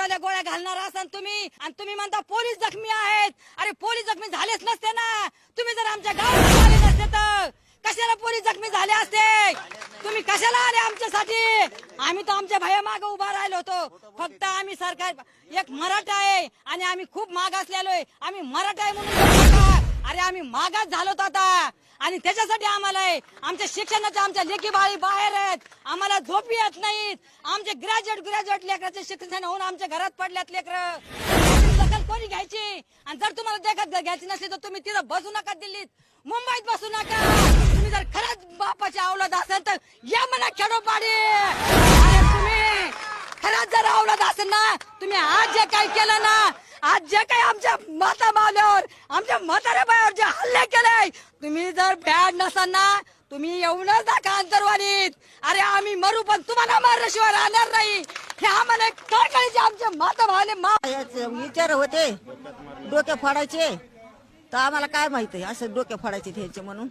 एवढ्या गोळ्या घालणार असाल तुम्ही. आणि तुम्ही म्हणता पोलीस जखमी आहेत. अरे पोलीस जखमी झालेच नसते ना. तुम्ही जर आमच्या गावात आले नसते तर कशाला पोलीस जखमी झाले असते? तुम्ही कशाला आले आमच्यासाठी? आम्ही तर आमच्या भया माग उभा राहिलो होतो. फक्त आम्ही सरकार एक मराठा आहे आणि आम्ही खूप माग असलेलो आहे. आम्ही मराठा आहे म्हणून अरे आम्ही मागास झालोत आता. आणि त्याच्यासाठी आम्हाला आमच्या शिक्षणाच्या आमच्या लेखी बाळी बाहेर आहेत. आम्हाला झोप येत नाहीत. आमचे ग्रॅज्युएट ग्रॅज्युएट लेकराचे शिक्षण होऊन आमच्या घरात पडल्यात लेकर. दखल कोणी घ्यायची? आणि जर तुम्हाला देखत घ्यायची नसली तर तुम्ही तिथं बसू नका दिल्लीत. मुंबईत बसू नका. तुम्ही जर खरंच बापाची अवलाद असेल तर या म्हणा खेडोपाडी. अरे तुम्ही खरंच जर अवलाद असेल ना तुम्ही आज जे काही केलं ना आज जे काही आमच्या माता मावल्यावर आमच्या म्हाताऱ्या बायावर जे हल्ले केले तुम्ही जर बॅड नसाल ना तुम्ही येऊनच दाखा अंतरवाणीत अरे आम्ही मरू पण तुम्हाला मारल्याशिवाय राहणार नाही. हे आम्हाला कळकळीचे आमचे माता भावले मा विचार होते डोके फोडायचे? तर आम्हाला काय माहिती असं डोके फोडायचे त्यांचे म्हणून.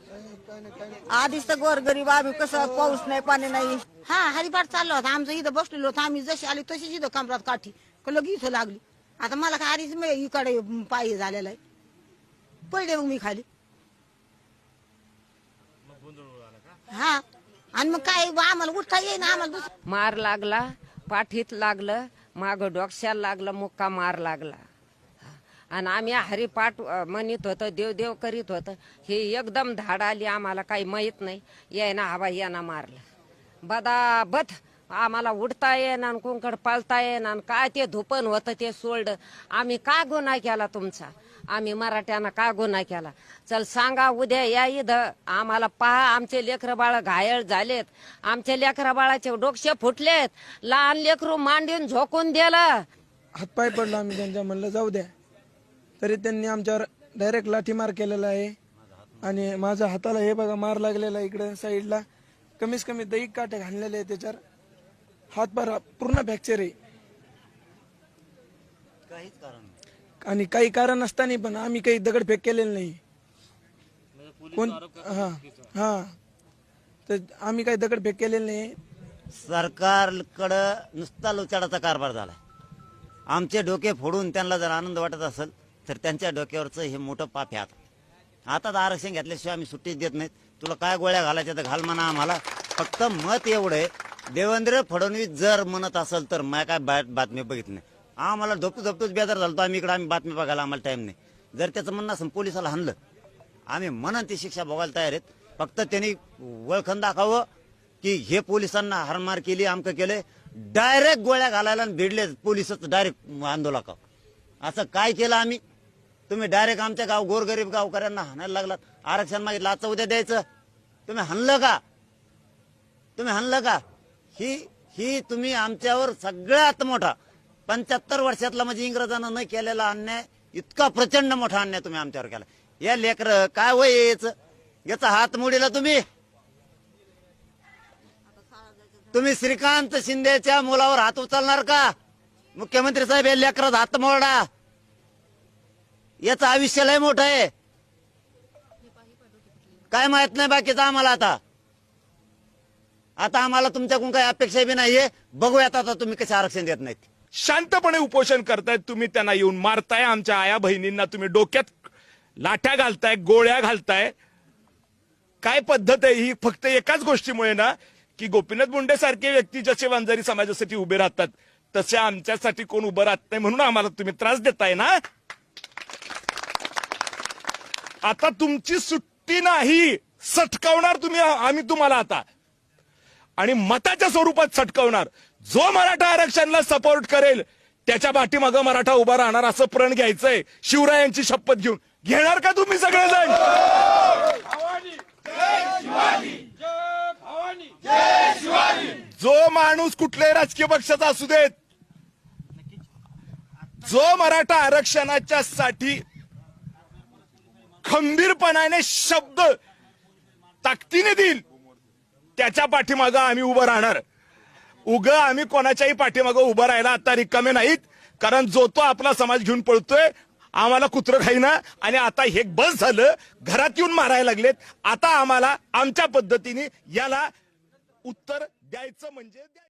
आधीच तर गोर गरीब आम्ही कसं पाऊस नाही पाणी नाही. हा हरिपाठ चाललो होता. आमचं इथं बसलेलो होतो. आम्ही जशी आली तशीच इथं कमरात काठी का लगी इथं लागली. आता मला काय आधीच मी इकडे पायी झालेला आहे. पडले मग मी खाली. हा? आणि मग काय आम्हाला उठता येईन आम्हाला मार लागला पाठीत लागलं माग डोक्याला लागलं मुक्का मार लागला. आणि आम्ही हरिपाठ अ, म्हणत देव देव करीत होतं. हे एकदम धाड आली आम्हाला काही माहीत नाही. यायना हवा याना मारलं. बदाबत आम्हाला उठता येईना आणि कुंकड पाळता ये ना काय ते धुपन होतं ते सोल्ड. आम्ही का गुन्हा केला तुमचा? आम्ही मराठ्यानं का गुन्हा केला? चल सांगा उद्या या इथं. आम्हाला पहा आमचे लेकरं बाळ घायल झालेत. आमचे लेकरं बाळाचे डोकशे फुटलेत. लहान लेकरू मांडून झोकून दिलं. हातपाय पडला आम्ही त्यांच्या म्हणलं जाऊ द्या. तरी त्यांनी आमच्यावर डायरेक्ट लाठीमार केलेला आहे. आणि माझ्या हाताला हे बघा मार लागलेला आहे इकडे साईडला. कमीत कमी दही काटे घाललेले आहे त्याच्यावर. हातपार पूर्ण फ्रॅक्चर आहे. आणि काही कारण असताना पण आम्ही काही दगडफेक केलेली नाही. कोण हा हा. तर आम्ही काही दगडफेक केलेली नाही. सरकारकडं नुसता लोचाडाचा कारभार झाला आमचे डोके फोडून त्यांना जर आनंद वाटत असेल तर त्यांच्या डोक्यावरचं हे मोठं पाप आहे आता. आता तर आरक्षण घेतल्याशिवाय आम्ही सुट्टीच देत नाहीत. तुला काय गोळ्या घालायच्या तर घाल म्हणा आम्हाला. फक्त मत एवढं आहे देवेंद्र फडणवीस जर म्हणत असेल तर मला काय बा- बातमी बघितली नाही. आम्हाला झोपतो झोपतोच बेजार झालो आम्ही इकडे आम्ही बातमी बघायला आम्हाला टाइम नाही. जर त्याचं म्हणणं असेल पोलिसाला हाणलं. आम्ही म्हणून ती शिक्षा भोगायला तयार आहेत. फक्त त्यांनी वळखण दाखावं की हे पोलिसांना हारमार केली आमकं केले डायरेक्ट गोळ्या घालायला आणि भिडले पोलिसच डायरेक्ट का असं काय केलं आम्ही? तुम्ही डायरेक्ट आमच्या गाव गोरगरीब गावकऱ्यांना हाणायला लागलात. आरक्षण मागितलं आजचं उद्या द्यायचं. तुम्ही हाणलं का? तुम्ही हाणलं का? ही ही तुम्ही आमच्यावर सगळ्यात मोठा पंच्याहत्तर वर्षातला म्हणजे इंग्रजांना न केलेला अन्याय इतका प्रचंड मोठा अन्याय तुम्ही आमच्यावर केला. या लेकर काय वय याचा? हात मोडीला तुम्ही. तुम्ही श्रीकांत शिंदेच्या मुलावर हात उचलणार का? मुख्यमंत्री साहेब या लेकरात हात मोडा. याचं आयुष्य लय मोठं आहे. काय माहीत नाही बाकीचं आम्हाला आता. आता आम्हाला तुमच्याकडून काही अपेक्षा बी नाहीये. बघूयात आता तुम्ही कसे आरक्षण देत नाहीत. शांतपणे उपोषण करतायत तुम्ही त्यांना येऊन मारताय आमच्या आया बहिणींना तुम्ही डोक्यात लाठ्या घालताय गोळ्या घालताय. काय पद्धत आहे ही? फक्त एकाच गोष्टीमुळे ना की गोपीनाथ मुंडे सारखे व्यक्ती जसे वंजारी समाजासाठी उभे राहतात तसे आमच्यासाठी कोण उभं राहत नाही म्हणून आम्हाला तुम्ही त्रास देताय ना? आता तुमची सुट्टी नाही सटकावणार तुम्ही आम्ही तुम्हाला आता. आणि मताच्या स्वरूपात सटकवणार. जो मराठा आरक्षणला सपोर्ट करेल त्याच्या पाठीमागं मराठा उभा राहणार असं प्रण घ्यायचंय. शिवरायांची शपथ घेऊन. घेणार का तुम्ही सगळेजण? जो माणूस कुठल्याही राजकीय पक्षाचा असू देत जो मराठा आरक्षणाच्या साठी खंबीरपणाने शब्द ताकदीने देईल त्याच्या पाठीमागं आम्ही उभं राहणार. उग आम्ही कोणाच्याही पाठीमागं उभं राहायला आता रिकामे नाहीत. कारण जो तो आपला समाज घेऊन पळतोय आम्हाला कुत्रं खाईना. आणि आता हे बस झालं घरात येऊन मारायला लागलेत. आता आम्हाला आमच्या पद्धतीने याला उत्तर द्यायचं म्हणजे द्यायचं